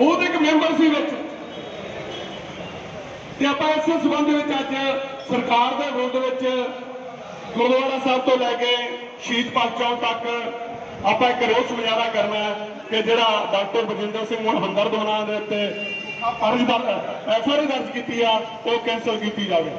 ਉਹਦੇ ਇੱਕ ਮੈਂਬਰ ਸੀ ਵਿੱਚ। ਤੇ ਆਪਾਂ ਇਸ ਸੰਬੰਧ ਵਿੱਚ ਅੱਜ ਸਰਕਾਰ ਦੇ ਵਿਰੁੱਧ ਵਿੱਚ ਗੁਰਦੁਆਰਾ ਸਾਹਿਬ ਤੋਂ ਲੈ ਕੇ ਸ਼ਹੀਦ ਪਾਕ ਚੌਕ ਤੱਕ ਆਪਾਂ ਇੱਕ ਰੋਸ ਮੁਜ਼ਾਹਰਾ ਕਰਨਾ ਕਿ ਜਿਹੜਾ ਡਾਕਟਰ ਬਜਿੰਦਰ ਸਿੰਘ ਹੁਣ ਹਮਦਰਦ ਦੇ ਉੱਤੇ ਅਰਜ਼ ਐਫਆਈਆਰ ਦਰਜ ਕੀਤੀ ਆ, ਉਹ ਕੈਂਸਲ ਕੀਤੀ ਜਾਵੇ।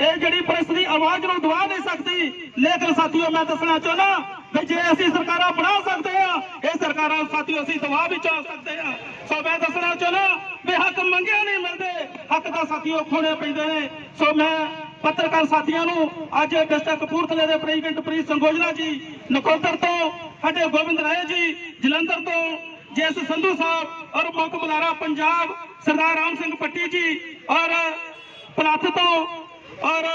ਇਹ ਜਿਹੜੀ ਪ੍ਰੈਸ ਦੀ ਆਵਾਜ਼ ਨੂੰ ਦਬਾ ਨਹੀਂ ਸਕਦੀ। ਲੇਕਿਨ ਸਾਥੀਓ, ਮੈਂ ਦੱਸਣਾ ਚਾਹੁੰਦਾ ਵੀ ਜੇ ਅਸੀਂ ਸਰਕਾਰਾਂ ਬਣਾ ਸਕਦੇ ਆ ਇਹ ਸਰਕਾਰਾਂ ਸਾਥੀਓ ਅਸੀਂ ਦਬਾ ਵਿੱਚ ਆ ਸਕਦੇ ਆ ਸੋ ਮੈਂ ਦੱਸਣਾ ਚਾਹੁੰਦਾ ਵੀ ਹੱਕ ਮੰਗਿਆ ਨਹੀਂ ਮਿਲਦੇ। ਹੱਕ ਦਾ ਸਾਥੀਓ ਖੋਣੇ ਪੈਂਦੇ ਨੇ। ਸੋ ਮੈਂ ਪੱਤਰਕਾਰ ਸਾਥੀਆਂ ਨੂੰ ਅੱਜ ਡਿਸਟ੍ਰਿਕਟ ਕਪੂਰਥਲੇ ਦੇ ਪ੍ਰੈਜ਼ੀਡੈਂਟ ਪ੍ਰੀਤ ਸੰਗੋਜਲਾ ਜੀ, ਨਕੋਦਰ ਤੋਂ, ਸਾਡੇ ਗੋਬਿੰਦ ਰਾਏ ਜੀ, ਜਲੰਧਰ ਤੋਂ, ਜੈਸ ਸੰਧੂ ਸਾਹਿਬ ਔਰ ਮੁੱਖ ਬੁਲਾਰਾ ਪੰਜਾਬ, ਸਰਦਾਰ ਰਾਮ ਸਿੰਘ ਪੱਟੀ ਜੀ ਔਰ ਪਲੱਥ ਤੋਂ ਔਰ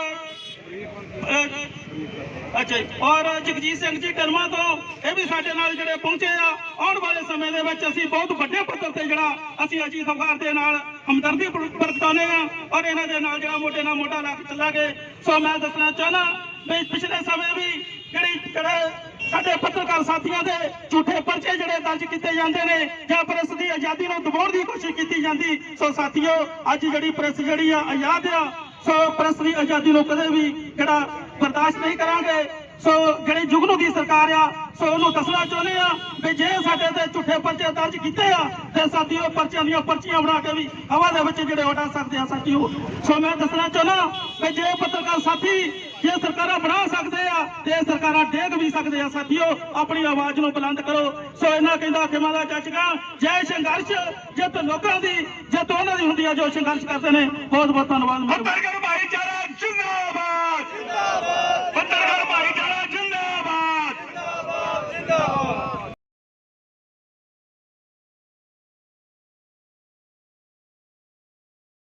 ਅੱਛਾ ਔਰ ਜਗਜੀਤ ਸਿੰਘ ਜੀ, ਟਰਮਾ ਤੋਂ ਇਹ ਵੀ ਸਾਡੇ ਨਾਲ ਜਿਹੜੇ ਪਹੁੰਚੇ ਆ, ਆਉਣ ਵਾਲੇ ਸਮੇਂ ਦੇ ਵਿੱਚ ਅਸੀਂ ਬਹੁਤ ਵੱਡੇ ਪੱਧਰ ਤੇ ਜਿਹੜਾ ਅਸੀਂ ਅਜੀਤ ਅਖਬਾਰ ਦੇ ਨਾਲ ਹਮਦਰਦੀ ਪ੍ਰਗਟਾਉਂਦੇ ਆ ਔਰ ਇਹਨਾਂ ਦੇ ਨਾਲ ਜਿਹੜਾ ਮੋਢੇ ਨਾਲ ਮੋਢਾ ਲਾ ਕੇ ਚੱਲਾਂਗੇ। ਸੋ ਮੈਂ ਦੱਸਣਾ ਚਾਹਨਾ ਵੀ ਪਿਛਲੇ ਸਮੇਂ ਵੀ ਜਿਹੜੀ ਜਿਹੜੇ ਸਾਡੇ ਪੱਤਰਕਾਰ ਸਾਥੀਆਂ ਦੇ ਝੂਠੇ ਪਰਚੇ ਜਿਹੜੇ ਦਰਜ ਕੀਤੇ ਜਾਂਦੇ ਨੇ ਜਾਂ ਪ੍ਰੈਸ ਦੀ ਆਜ਼ਾਦੀ ਨੂੰ ਦਬਾਉਣ ਦੀ ਕੋਸ਼ਿਸ਼ ਕੀਤੀ ਜਾਂਦੀ, ਸੋ ਸਾਥੀਓ, ਅੱਜ ਜਿਹੜੀ ਪ੍ਰੈਸ ਜਿਹੜੀ ਆ, ਆਜ਼ਾਦ ਆ ਸੋ ਪ੍ਰੈਸ ਦੀ ਆਜ਼ਾਦੀ ਨੂੰ ਕਦੇ ਵੀ ਜਿਹੜਾ ਬਰਦਾਸ਼ਤ ਨਹੀਂ ਕਰਾਂਗੇ। ਸੋ ਜਿਹੜੀ ਜੁਗਨੂ ਦੀ ਸਰਕਾਰ ਆ, ਸੋ ਉਹਨੂੰ ਦੱਸਣਾ ਚਾਹੁੰਦੇ ਆ ਵੀ ਜੇ ਸਾਡੇ ਤੇ ਝੂਠੇ ਪਰਚੇ ਦਰਜ ਕੀਤੇ ਆ ਤੇ ਸਾਥੀਓ ਪਰਚਿਆਂ ਦੀਆਂ ਪਰਚੀਆਂ ਬਣਾ ਕੇ ਵੀ ਹਵਾ ਦੇ ਵਿੱਚ ਜਿਹੜੇ ਉਡਾ ਸਕਦੇ ਆ ਸਾਥੀਓ ਸੋ ਮੈਂ ਦੱਸਣਾ ਚਾਹੁੰਦਾ ਵੀ ਜੇ ਪੱਤਰਕਾਰ ਸਾਥੀ, ਜੇ ਸਰਕਾਰਾਂ ਬਣਾ ਸਕਦੇ ਆ, ਤੇ ਸਰਕਾਰਾਂ ਡੇਗ ਵੀ ਸਕਦੇ ਆ, ਸਾਥੀਓ, ਆਪਣੀ ਆਵਾਜ਼ ਨੂੰ ਬੁਲੰਦ ਕਰੋ। ਸੋ ਇਹਨਾਂ ਕਹਿੰਦਾ ਕਿ ਮਾਦਾ ਚਾਚਕਾ ਜੈ ਸੰਘਰਸ਼, ਜਿੱਤ ਲੋਕਾਂ ਦੀ ਜਿੱਤ ਉਹਨਾਂ ਦੀ ਹੁੰਦੀ ਹੈ ਜੋ ਸੰਘਰਸ਼ ਕਰਦੇ ਨੇ ਬਹੁਤ ਬਹੁਤ ਧੰਨਵਾਦ ਭਾਈਚਾਰਾ, ਜਿੰਦਾਬਾਦ! ਜਿੰਦਾਬਾਦ!